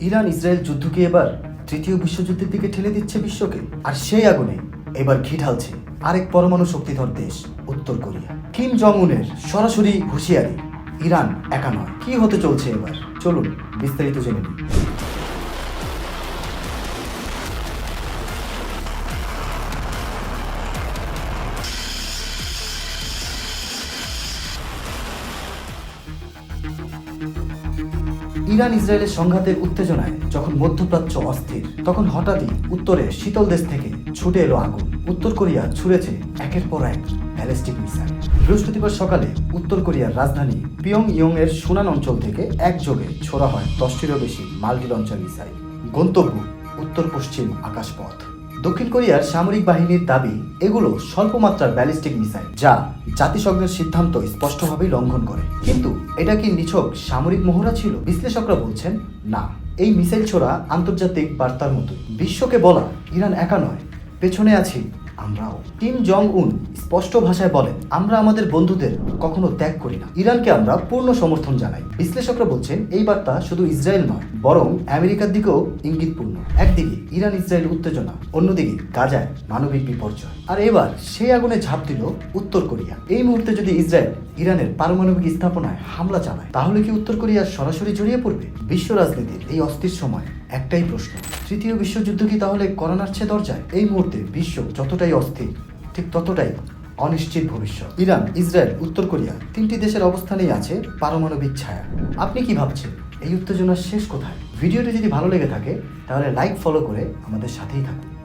Iran Israel যুদ্ধকে এবার তৃতীয় বিশ্বযুদ্ধের দিকে ঠেলে দিচ্ছে বিশ্বকে। আর সেই আগুনে এবার ঘি ঢালছে আরেক পরমাণু শক্তিধর দেশ, উত্তর কোরিয়া। কিম জং উনের সরাসরি হুঁশিয়ারি, ইরান একা নয়। কি হতে চলছে এবার? চলুন বিস্তারিত জেনে নিই। ইরান ইসরায়েলের সংঘাতের উত্তেজনায় যখন মধ্যপ্রাচ্য অস্থির, তখন হঠাৎই উত্তরে শীতল দেশ থেকে ছুটে এলো আগুন। উত্তর কোরিয়া ছুড়েছে একের পর এক ব্যালিস্টিক মিসাইল। বৃহস্পতিবার সকালে উত্তর কোরিয়ার রাজধানী পিয়ং ইয়ং এর সুনান অঞ্চল থেকে একযোগে ছোড়া হয় দশটিরও বেশি মাল্টি লঞ্চার মিসাইল। গন্তব্য উত্তর পশ্চিম আকাশপথ। দক্ষিণ কোরিয়ার সামরিক বাহিনীর দাবি, এগুলো স্বল্পমাত্রার ব্যালিস্টিক মিসাইল, যা জাতিসংঘের সিদ্ধান্ত স্পষ্টভাবেই লঙ্ঘন করে। কিন্তু এটা কি নিছক সামরিক মহড়া ছিল? বিশ্লেষকরা বলছেন, না। এই মিসাইল ছোড়া আন্তর্জাতিক বার্তার মতো। বিশ্বকে বলা, ইরান একা নয়। পেছনে আছি। আমরাও। কিম জং উন স্পষ্ট ভাষায় বলেন, আমরা আমাদের বন্ধুদের কখনো ত্যাগ করি না। ইরানকে আমরা পূর্ণ সমর্থন জানাই। বিশ্লেষকরা বলছেন, এই বার্তা শুধু ইসরায়েল নয়, বরং আমেরিকার দিকেও ইঙ্গিতপূর্ণ। একদিকে ইরান ইসরায়েল উত্তেজনা, অন্যদিকে গাজায় মানবিক বিপর্যয়। আর এবার সেই আগুনে ঝাঁপ দিল উত্তর কোরিয়া। এই মুহূর্তে যদি ইসরায়েল ইরানের পারমাণবিক স্থাপনায় হামলা চালায়, তাহলে কি উত্তর কোরিয়া সরাসরি জড়িয়ে পড়বে? বিশ্ব রাজনীতির এই অস্থির সময় একটাই প্রশ্ন, তৃতীয় বিশ্বযুদ্ধ কি তাহলে করোনার চেয়ে দরজায়? এই মুহূর্তে বিশ্ব যতটাই অস্থির, ঠিক ততটাই অনিশ্চিত ভবিষ্যৎ। ইরান, ইসরায়েল, উত্তর কোরিয়া তিনটি দেশের অবস্থানেই আছে পারমাণবিক ছায়া। আপনি কি ভাবছেন? এই উত্তেজনার শেষ কোথায়? ভিডিওটি যদি ভালো লেগে থাকে, তাহলে লাইক ফলো করে আমাদের সাথেই থাকুন।